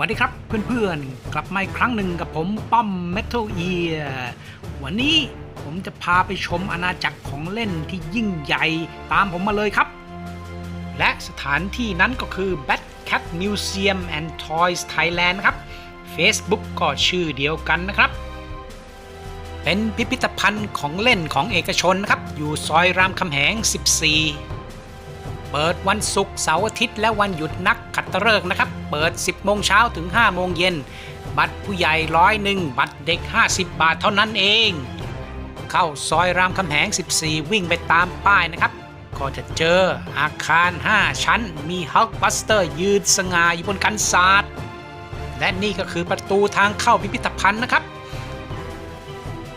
วัสดีครับเพื่อนๆ กลับมาอีกครั้งหนึ่งกับผมป้อม Metal Ear วันนี้ผมจะพาไปชมอาณาจักรของเล่นที่ยิ่งใหญ่ตามผมมาเลยครับ และสถานที่นั้นก็คือ Bad Cat Museum and Toys Thailand นะครับ Facebook ก็ชื่อเดียวกันนะครับ เป็นพิพิธภัณฑ์ของเล่นของเอกชนนะครับ อยู่ซอยรามคำแหง 14 เปิดวันศุกร์เสาร์อาทิตย์และวันหยุดนักขัตฤกษ์นะครับ เปิด 10 โมงเช้าถึง 5 โมงเย็น บัตรผู้ใหญ่ร้อยหนึ่งบัตรเด็ก 50 บาทเท่านั้นเอง เข้าซอยรามคำแหง 14 วิ่งไปตามป้ายนะครับ ก็จะเจออาคาร 5 ชั้น มีฮัลบัสเตอร์ยืนสง่าอยู่บนกันศาสตร์ และนี่ก็คือประตูทางเข้าพิพิธภัณฑ์นะครับ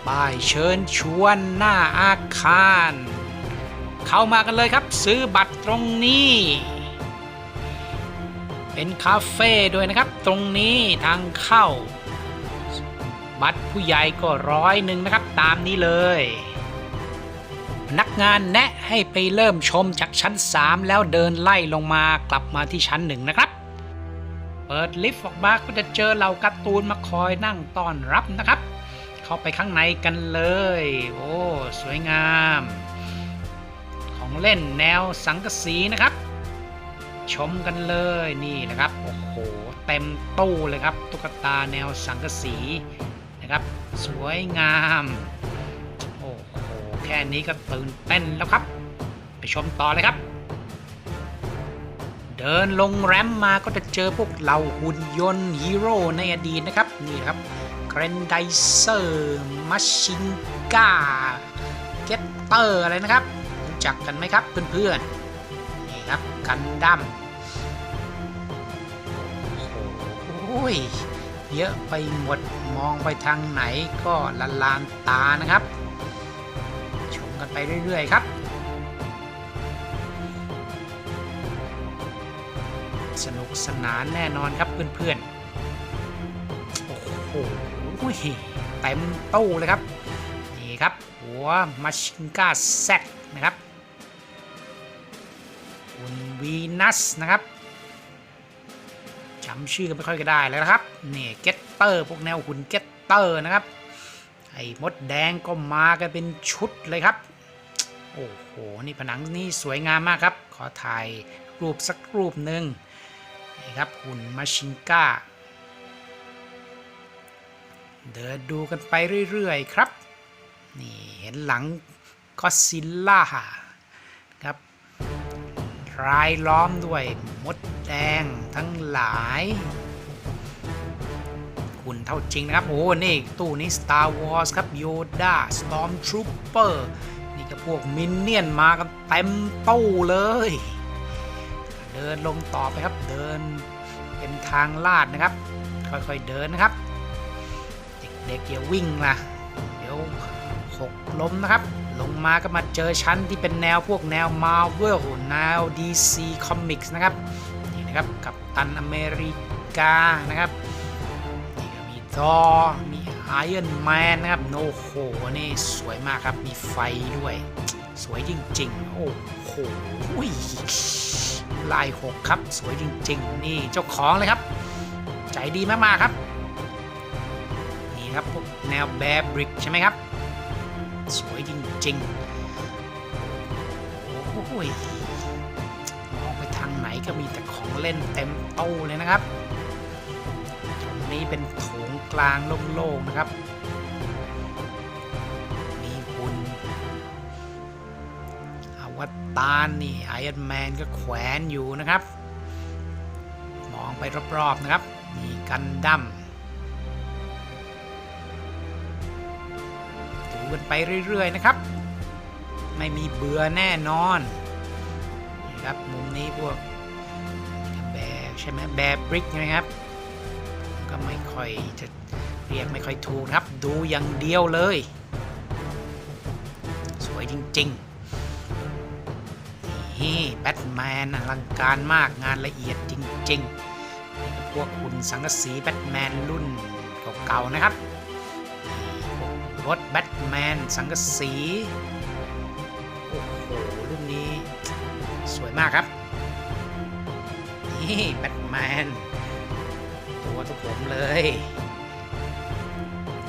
ป้ายเชิญชวนหน้าอาคาร เข้ามากันเลยครับ ซื้อบัตรตรงนี้ เป็นคาเฟ่ด้วยนะครับ ตรงนี้ทางเข้า บัตรผู้ใหญ่ก็ร้อยหนึ่งนะครับ ตามนี้เลย พนักงานแนะให้ไปเริ่มชมจากชั้น 3 แล้วเดินไล่ลงมากลับมาที่ชั้นหนึ่งนะครับ เปิดลิฟต์ออกมาก็จะเจอเหล่าการ์ตูนมาคอยนั่งต้อนรับนะครับ เข้าไปข้างในกันเลย โอ้ สวยงาม ของเล่นแนวสังกะสีนะครับ ชมกันเลยนี่นะครับ โอ้โห เต็มตู้เลยครับ ตุ๊กตาแนวสังกะสีนะครับ สวยงาม โอ้โห แค่นี้ก็ตื่นเต้นแล้วครับ ไปชมต่อเลยครับ เดินลงแรมมาก็จะเจอพวกเหล่าหุ่นยนต์ฮีโร่ในอดีตนะครับ นี่นะครับเกรนไดเซอร์มัชชินกาเกตเตอร์อะไรนะครับรู้จักกันไหมครับเพื่อนๆ ครับกันดั้มโอ้โหเยอะไปหมดมองไปทางไหนก็ละลานตานะครับ ชมกันไปเรื่อย ๆ ครับ สนุกสนานแน่นอนครับเพื่อนๆ โอ้โหเต็มตู้เลยครับ นี่ครับ หัวมาชิงกาแซนะครับ คุณวีนัสนะครับจำชื่อกันไม่ค่อยก็ได้แล้วนะครับนี่เกตเตอร์พวกแนวหุ่นเกตเตอร์นะครับ ไอ้มดแดงก็มากันเป็นชุดเลยครับ โอ้โห นี่ผนังนี่สวยงามมากครับ ขอถ่ายรูปสักรูปหนึ่งนี่ครับหุ่นมาชิงกาเดินดูกันไปเรื่อย ๆ ครับ นี่เห็นหลังก็ซิลล่า รายล้อมด้วยมดแดงทั้งหลายหุ่นเท่าจริงนะครับ โอ้นี่ตู้นี้ Star Wars ครับโยดา Stormtrooper นี่ก็พวกมินเนี่ยนมากันเต็มตู้เลย เดินลงต่อไปครับเดินเป็นทางลาดนะครับ ค่อยๆเดินนะครับ เด็กๆอย่าวิ่งนะเดี๋ยวหกล้มนะครับ ลงมาก็มาเจอชั้นที่เป็นแนวพวกแนว Marvel แนว DC Comics นะครับนี่นะครับกับตันอเมริกานะครับนี่ก็มีทอมี Iron Man นะครับโนโหนี่สวยมากครับมีไฟด้วย สวยจริงๆ โอ้โหลายหกครับสวยจริง ๆ นี่เจ้าของเลยครับ ใจดีมากๆครับ นี่ครับพวกแนวแบร์บริกใช่ไหมครับ สวยจริงๆ โอ้โหยมองไปทางไหนก็มีแต่ของเล่นเต็มตู้เลยนะครับ ตรงนี้เป็นโถงกลางโล่งๆนะครับ มีหุ่นอวตารนี่ไอรอนแมนก็แขวนอยู่นะครับ มองไปรอบๆนะครับ มีกันดั้ม ดูกันไปเรื่อย ๆ นะครับ ไม่มีเบื่อแน่นอนนี่ครับมุมนี้พวกแบใช่ไหมแบร์บริกนะครับ ก็ไม่ค่อยจะเรียกไม่ค่อยถูกนะครับ ดูอย่างเดียวเลย สวยจริง ๆ นี่แบทแมนอลังการมากงานละเอียดจริง ๆ พวกหุ่นสังกสีแบทแมนรุ่นเก่าๆนะครับ รถแบทแมนสังกสี โอ้โหรุ่นนี้สวยมากครับ นี่แบทแมนตัวทุกผมเลย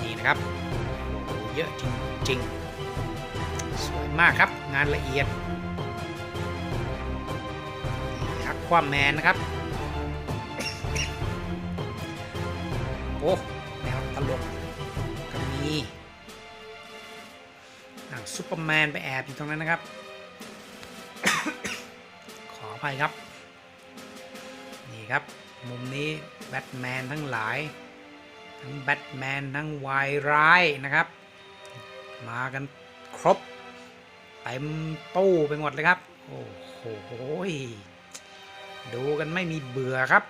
นี่นะครับโอ้โหเยอะจริงๆ สวยมากครับงานละเอียดอักความแมนนะครับ โอ้แนวตลกก็มี ซุปเปอร์แมนไปแอบอยู่ตรงนั้นนะครับ ขออภัยครับ นี่ครับ มุมนี้แบทแมนทั้งหลาย ทั้งแบทแมนทั้งวายร้ายนะครับ มากันครบเต็มตู้ไปหมดเลยครับ โอ้โหดูกันไม่มีเบื่อครับ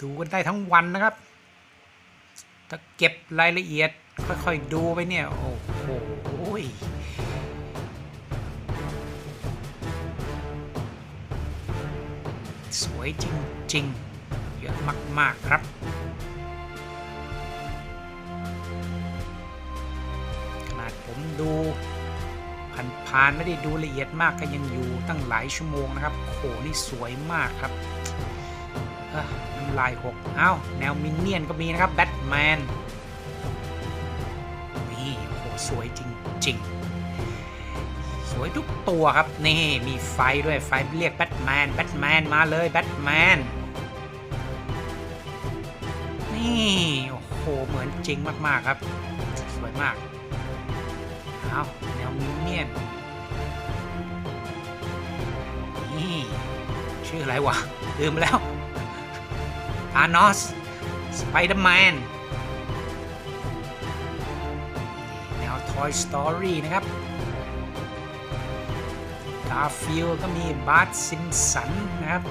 ดูกันได้ทั้งวันนะครับ ถ้าเก็บรายละเอียด ค่อยๆดูไปเนี่ย โอ้โหสวยจริงๆ เยอะมาก ๆ ครับ ขนาดผมดูผ่านๆไม่ได้ดูละเอียดมากก็ยังอยู่ตั้งหลายชั่วโมงนะครับ โห นี่สวยมากครับ อ้อน้ำลายหกเอ้า แนวมินเนี่ยนก็มีนะครับ แบทแมน นี่โหสวยจริง ๆ สวยทุกตัวครับ นี่มีไฟด้วยไฟเรียกแบทแมน แบทแมนมาเลย แบทแมน นี่ โอ้โห เหมือนจริงมากๆครับ สวยมาก เอ้า แนวมินเนี่ยนนี่ชื่ออะไรวะลืมแล้วานอส สไปเดอร์แมน แนว Toy Story นะครับกาฟิลก็มีบาร์ s ซิมสันนะครับ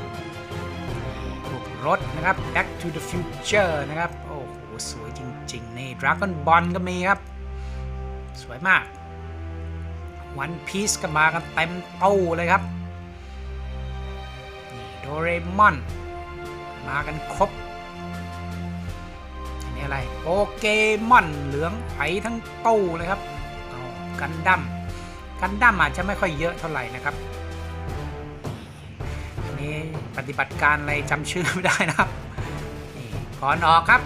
พวกรถนะครับ Back to the Future นะครับ โอ้โห สวยจริงๆ นี่ Dragon Ball ก็มีครับ สวยมาก One Piece ก็มากันเต็มตู้เลยครับ นี่โดเรมอน มากันครบ อันนี้อะไรโปเกมอนเหลืองไผทั้งตู้เลยครับเอากันดั้มกันดั้มอาจจะไม่ค่อยเยอะเท่าไหร่นะครับ อันนี้ปฏิบัติการอะไรจำชื่อไม่ได้นะครับ นี่ก่อนออกครับ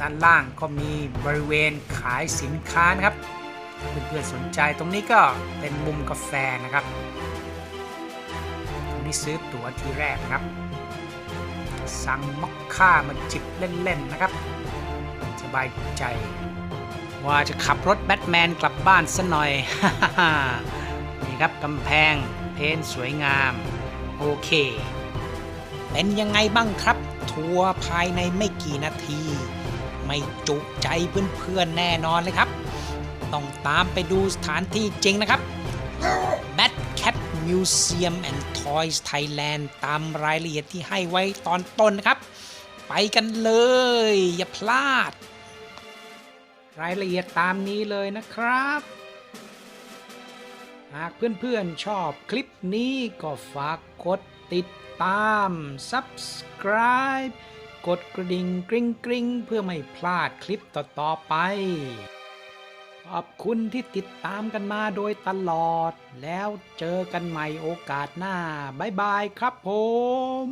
ด้านล่างก็มีบริเวณขายสินค้านะครับเพื่อนๆสนใจตรงนี้ก็เป็นมุมกาแฟนะครับ นี้ซื้อตั๋วทีแรกครับ สั่งมอคค่ามาจิบเล่น ๆ นะครับ สบายใจ ว่าจะขับรถแบทแมนกลับบ้านซะหน่อย นี่ครับกำแพง เพนสวยงาม โอเค เป็นยังไงบ้างครับ ทัวร์ภายในไม่กี่นาที ไม่จุใจเพื่อนๆแน่นอนเลยครับ ต้องตามไปดูสถานที่จริงนะครับ Bat Cat Museum and Toys Thailand ตามรายละเอียดที่ให้ไว้ตอนต้นนะครับ ไปกันเลย อย่าพลาด รายละเอียดตามนี้เลยนะครับ หากเพื่อนๆชอบคลิปนี้ก็ฝากกดติดตาม subscribe กดกระดิ่งกริ๊งกริ๊งเพื่อไม่พลาดคลิปต่อ ๆ ไป ขอบคุณที่ติดตามกันมาโดยตลอด แล้วเจอกันใหม่โอกาสหน้า บ๊ายบายครับผม